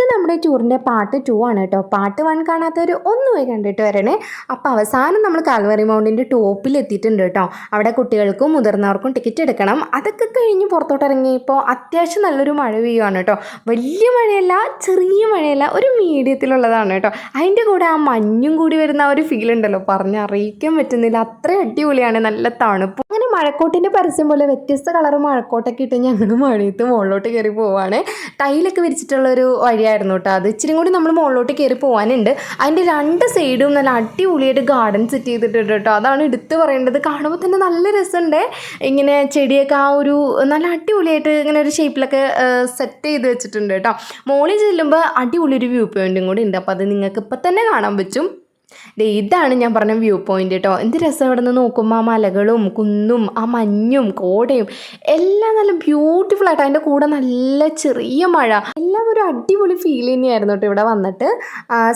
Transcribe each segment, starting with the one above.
ഇത് നമ്മുടെ ടൂറിന്റെ part two ആണ് കേട്ടോ. പാർട്ട് വൺ കാണാത്തവർ ഒന്ന് പോയി കണ്ടിട്ട് വരണേ. അപ്പോൾ അവസാനം നമ്മൾ കാൽവറി മൗണ്ടിന്റെ ടോപ്പിൽ എത്തിയിട്ടുണ്ട് കേട്ടോ. അവിടെ കുട്ടികൾക്കും മുതിർന്നവർക്കും ടിക്കറ്റ് എടുക്കണം. അതൊക്കെ കഴിഞ്ഞ് പുറത്തോട്ട് ഇറങ്ങിയപ്പോൾ അത്യാവശ്യം നല്ലൊരു മഴ പെയ്യുവാണ് കേട്ടോ. വലിയ മഴയല്ല ചെറിയ മഴയല്ല ഒരു മീഡിയത്തിലുള്ളതാണ് കേട്ടോ. അതിന്റെ കൂടെ ആ മഞ്ഞും കൂടി വരുന്ന ആ ഒരു ഫീൽ ഉണ്ടല്ലോ. പറഞ്ഞറിയിക്കാൻ പറ്റുന്നില്ല. അത്ര അടിപൊളിയാണ്. നല്ല തണുപ്പ്. മഴക്കോട്ടിന്റെ പരസ്യം പോലെ വ്യത്യസ്ത കളർ മഴക്കോട്ടൊക്കെ ഇട്ട് ഞങ്ങൾ മഴയത്ത് മുകളിലോട്ട് കയറി പോവാണ്. ടൈലൊക്കെ വിരിച്ചിട്ടുള്ളൊരു വഴിയായിരുന്നു കേട്ടോ അത്. ഇച്ചിരി കൂടി നമ്മൾ മുകളിലോട്ട് കയറി പോകാനുണ്ട് അതിന്റെ രണ്ട് സൈഡും നല്ല അടിപൊളിയായിട്ട് ഗാർഡൻ സെറ്റ് ചെയ്തിട്ടുണ്ട് കേട്ടോ അതാണ് എടുത്ത് പറയേണ്ടത്. കാണുമ്പോൾ തന്നെ നല്ല രസമുണ്ട്. ഇങ്ങനെ ചെടിയൊക്കെ ആ ഒരു നല്ല അടിപൊളിയായിട്ട് ഇങ്ങനെ ഒരു ഷേപ്പിലൊക്കെ സെറ്റ് ചെയ്ത് വെച്ചിട്ടുണ്ട് കേട്ടോ മോളിൽ ചെല്ലുമ്പോൾ അടിപൊളി ഒരു വ്യൂ പോയിന്റും കൂടി ഉണ്ട്. അപ്പോൾ അത് നിങ്ങൾക്ക് ഇപ്പം തന്നെ കാണാൻ പറ്റും. ദേ ഇതാണ് ഞാൻ പറഞ്ഞ വ്യൂ പോയിന്റ് കേട്ടോ എന്ത് രസം ഇവിടെ നിന്ന് നോക്കുമ്പോൾ ആ മലകളും കുന്നും ആ മഞ്ഞും കോടയും എല്ലാം നല്ല ബ്യൂട്ടിഫുൾ ആയിട്ട്. അതിന്റെ കൂടെ നല്ല ചെറിയ മഴ. എല്ലാം ഒരു അടിപൊളി ഫീൽ തന്നെയായിരുന്നു കേട്ടോ ഇവിടെ വന്നിട്ട്.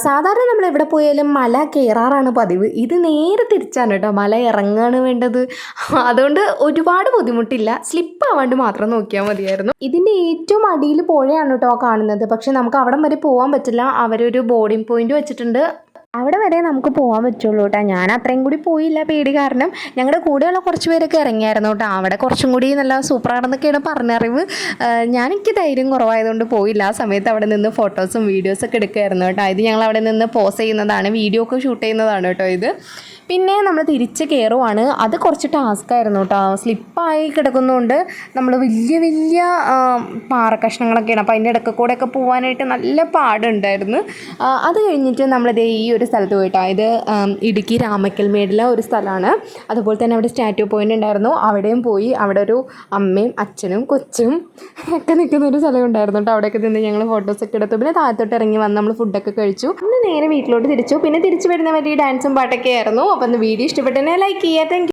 സാധാരണ നമ്മൾ എവിടെ പോയാലും മല കയറാറാണ് പതിവ്. ഇത് നേരെ തിരിച്ചാണ് കേട്ടോ മല ഇറങ്ങാണ് വേണ്ടത്. അതുകൊണ്ട് ഒരുപാട് ബുദ്ധിമുട്ടില്ല. സ്ലിപ്പ് ആവാണ്ട് മാത്രം നോക്കിയാൽ മതിയായിരുന്നു. ഇതിന്റെ ഏറ്റവും അടിയിൽ പുഴയാണ് കേട്ടോ കാണുന്നത്. പക്ഷെ നമുക്ക് അവിടം വരെ പോകാൻ പറ്റില്ല. അവരൊരു ബോർഡിംഗ് പോയിന്റ് വെച്ചിട്ടുണ്ട്. അവിടെ വരെ നമുക്ക് പോകാൻ പറ്റുള്ളൂ കേട്ടോ. ഞാൻ അത്രയും കൂടി പോയില്ല പേടി കാരണം ഞങ്ങളുടെ കൂടെയുള്ള കുറച്ച് പേരൊക്കെ ഇറങ്ങിയായിരുന്നു കേട്ടോ. അവിടെ കുറച്ചും കൂടി നല്ല സൂപ്പറാണെന്നൊക്കെയാണ് പറഞ്ഞറിവ്. ഞാനെനിക്ക് ധൈര്യം കുറവായതുകൊണ്ട് പോയില്ല. ആ സമയത്ത് അവിടെ നിന്ന് ഫോട്ടോസും വീഡിയോസൊക്കെ എടുക്കുമായിരുന്നു കേട്ടോ. ഇത് ഞങ്ങൾ അവിടെ നിന്ന് പോസ് ചെയ്യുന്നതാണ് വീഡിയോ ഒക്കെ ഷൂട്ട് ചെയ്യുന്നതാണ് കേട്ടോ ഇത്. പിന്നെ നമ്മൾ തിരിച്ച് കയറുവാണ് അത് കുറച്ച് ടാസ്ക് ആയിരുന്നു കേട്ടോ. സ്ലിപ്പായി കിടക്കുന്നതുകൊണ്ട് നമ്മൾ വലിയ വലിയ പാറ കഷ്ണങ്ങളൊക്കെയാണ് അപ്പോൾ അതിന്റെ ഇടയ്ക്ക് കൂടെയൊക്കെ പോകാനായിട്ട് നല്ല പാടുണ്ടായിരുന്നു. അത് കഴിഞ്ഞിട്ട് നമ്മളിത് ഈ ഒരു സ്ഥലത്ത് പോയിട്ടാണ് ഇത് ഇടുക്കി രാമക്കൽ മേടിലെ ഒരു സ്ഥലമാണ്. അതുപോലെ തന്നെ അവിടെ സ്റ്റാറ്റ്യൂ പോയിന്റ് ഉണ്ടായിരുന്നു. അവിടെയും പോയി അവിടെ ഒരു അമ്മയും അച്ഛനും കൊച്ചും ഒക്കെ നിൽക്കുന്ന ഒരു സ്ഥലം ഉണ്ടായിരുന്നു കേട്ടോ. അവിടെയൊക്കെ നിന്ന് ഞങ്ങൾ ഫോട്ടോസൊക്കെ എടുത്തു. പിന്നെ താഴത്തോട്ട് ഇറങ്ങി വന്ന് നമ്മൾ ഫുഡൊക്കെ കഴിച്ചു. അന്ന് നേരെ വീട്ടിലോട്ട് തിരിച്ചു. പിന്നെ തിരിച്ചു വരുന്ന വലിയ ഡാൻസും പാട്ടൊക്കെ ആയിരുന്നു. ഒന്ന് വീഡിയോ ഇഷ്ടപ്പെട്ടെന്നെ ലൈക്ക് ചെയ്യുക. താങ്ക്